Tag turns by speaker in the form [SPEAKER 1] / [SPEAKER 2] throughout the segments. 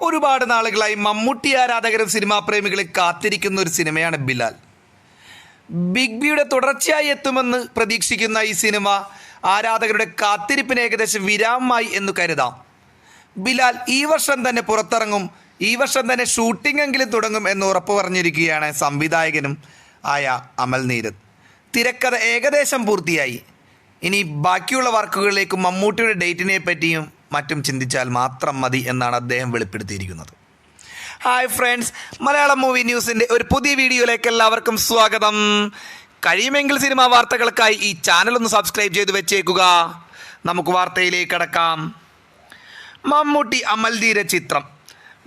[SPEAKER 1] ഒരുപാട് നാളുകളായി മമ്മൂട്ടി ആരാധകരും സിനിമാ പ്രേമികളെ കാത്തിരിക്കുന്ന ഒരു സിനിമയാണ് ബിലാൽ. ബിഗ് ബിയുടെ തുടർച്ചയായി എത്തുമെന്ന് പ്രതീക്ഷിക്കുന്ന ഈ സിനിമ ആരാധകരുടെ കാത്തിരിപ്പിന് ഏകദേശം വിരാമമായി എന്ന് കരുതാം. ബിലാൽ ഈ വർഷം തന്നെ പുറത്തിറങ്ങും ഈ വർഷം തന്നെ ഷൂട്ടിംഗ് എങ്കിലും തുടങ്ങും എന്ന് ഉറപ്പു പറഞ്ഞിരിക്കുകയാണ് സംവിധായകനും ആയ അമൽ നീരത് തിരക്കഥ ഏകദേശം പൂർത്തിയായി. ഇനി ബാക്കിയുള്ള വർക്കുകളിലേക്ക് മമ്മൂട്ടിയുടെ ഡേറ്റിനെ പറ്റിയും മറ്റും ചിന്തിച്ചാൽ മാത്രം മതി എന്നാണ് അദ്ദേഹം വെളിപ്പെടുത്തിയിരിക്കുന്നത്. ഹായ് ഫ്രണ്ട്സ് മലയാളം മൂവി ന്യൂസിന്റെ ഒരു പുതിയ വീഡിയോയിലേക്ക് എല്ലാവർക്കും സ്വാഗതം. കഴിയുമെങ്കിൽ സിനിമാ വാർത്തകൾക്കായി ഈ ചാനൽ ഒന്ന് സബ്സ്ക്രൈബ് ചെയ്ത് വെച്ചേക്കുക. നമുക്ക് വാർത്തയിലേക്ക് കടക്കാം. മമ്മൂട്ടി അമൽദീര ചിത്രം.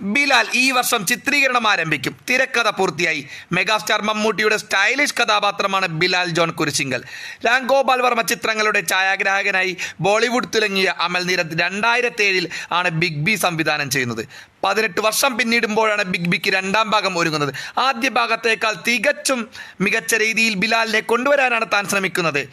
[SPEAKER 1] ബിലാൽ ഈ വർഷം ചിത്രീകരണം ആരംഭിക്കും. തിരക്കഥ പൂർത്തിയായി. മെഗാസ്റ്റാർ മമ്മൂട്ടിയുടെ സ്റ്റൈലിഷ് കഥാപാത്രമാണ് ബിലാൽ ജോൺ കുരിശിങ്കൽ. രാം ഗോപാൽ വർമ്മ ചിത്രങ്ങളുടെ ഛായാഗ്രാഹകനായി ബോളിവുഡ് തുലങ്ങിയ അമൽ നിരത്ത് രണ്ടായിരത്തി ഏഴിൽ ആണ് ബിഗ് ബി സംവിധാനം ചെയ്യുന്നത്. പതിനെട്ട് വർഷം പിന്നിടുമ്പോഴാണ് ബിഗ് ബിക്ക് രണ്ടാം ഭാഗം ഒരുങ്ങുന്നത്. ആദ്യ ഭാഗത്തേക്കാൾ തികച്ചും മികച്ച രീതിയിൽ ബിലാലിനെ കൊണ്ടുവരാനാണ് താൻ ശ്രമിക്കുന്നത്.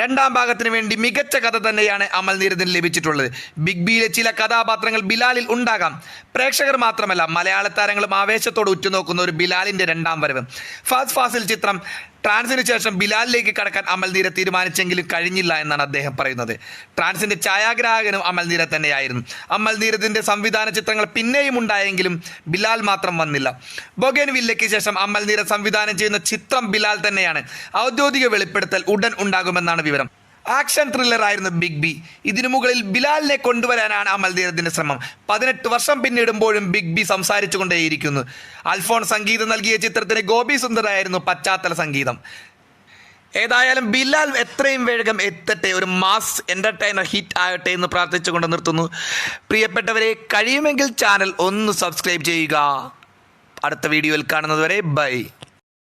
[SPEAKER 1] രണ്ടാം ഭാഗത്തിന് വേണ്ടി മികച്ച കഥ തന്നെയാണ് അമൽ നീരദിന് ലഭിച്ചിട്ടുള്ളത്. ബിഗ് ബിയിലെ ചില കഥാപാത്രങ്ങൾ ബിലാലിൽ ഉണ്ടാകാം. പ്രേക്ഷകർ മാത്രമല്ല മലയാള താരങ്ങളും ആവേശത്തോട് ഉറ്റുനോക്കുന്ന ഒരു ബിലാലിന്റെ രണ്ടാം വരവ്. ഫാസ്റ്റ് ഫാസിൽ ചിത്രം ട്രാൻസിന് ശേഷം ബിലാലിലേക്ക് കടക്കാൻ അമൽ നീര തീരുമാനിച്ചെങ്കിലും കഴിഞ്ഞില്ല എന്നാണ് അദ്ദേഹം പറയുന്നത്. ട്രാൻസിന്റെ ഛായാഗ്രാഹകനും അമൽ നീര തന്നെയായിരുന്നു. അമൽ നീരദിന്റെ സംവിധാന ചിത്രങ്ങൾ പിന്നെയും ഉണ്ടായെങ്കിലും ബിലാൽ മാത്രം വന്നില്ല. ബൊഗേൻ വില്ലയ്ക്ക് ശേഷം അമൽ നീര സംവിധാനം ചെയ്യുന്ന ചിത്രം ബിലാൽ തന്നെയാണ്. ഔദ്യോഗിക വെളിപ്പെടുത്തൽ ഉടൻ ഉണ്ടാകുമെന്നാണ് വിവരം. ആക്ഷൻ ത്രില്ലർ ആയിരുന്നു ബിഗ് ബി ഇതിനു മുകളിൽ ബിലാലിനെ കൊണ്ടുവരാനാണ് അമൽ നീരദിന്റെ ശ്രമം. പതിനെട്ട് വർഷം പിന്നിടുമ്പോഴും ബിഗ് ബി സംസാരിച്ചു കൊണ്ടേയിരിക്കുന്നു അൽഫോൺ സംഗീതം നൽകിയ ചിത്രത്തിന് ഗോപി സുന്ദറായിരുന്നു പശ്ചാത്തല സംഗീതം. ഏതായാലും ബിലാൽ എത്രയും വേഗം എത്തട്ടെ ഒരു മാസ് എന്റർടൈനർ ഹിറ്റ് ആകട്ടെ എന്ന് പ്രാർത്ഥിച്ചുകൊണ്ട് നിർത്തുന്നു. പ്രിയപ്പെട്ടവരെ കഴിയുമെങ്കിൽ ചാനൽ ഒന്ന് സബ്സ്ക്രൈബ് ചെയ്യുക. അടുത്ത വീഡിയോയിൽ കാണുന്നതുവരെ ബൈ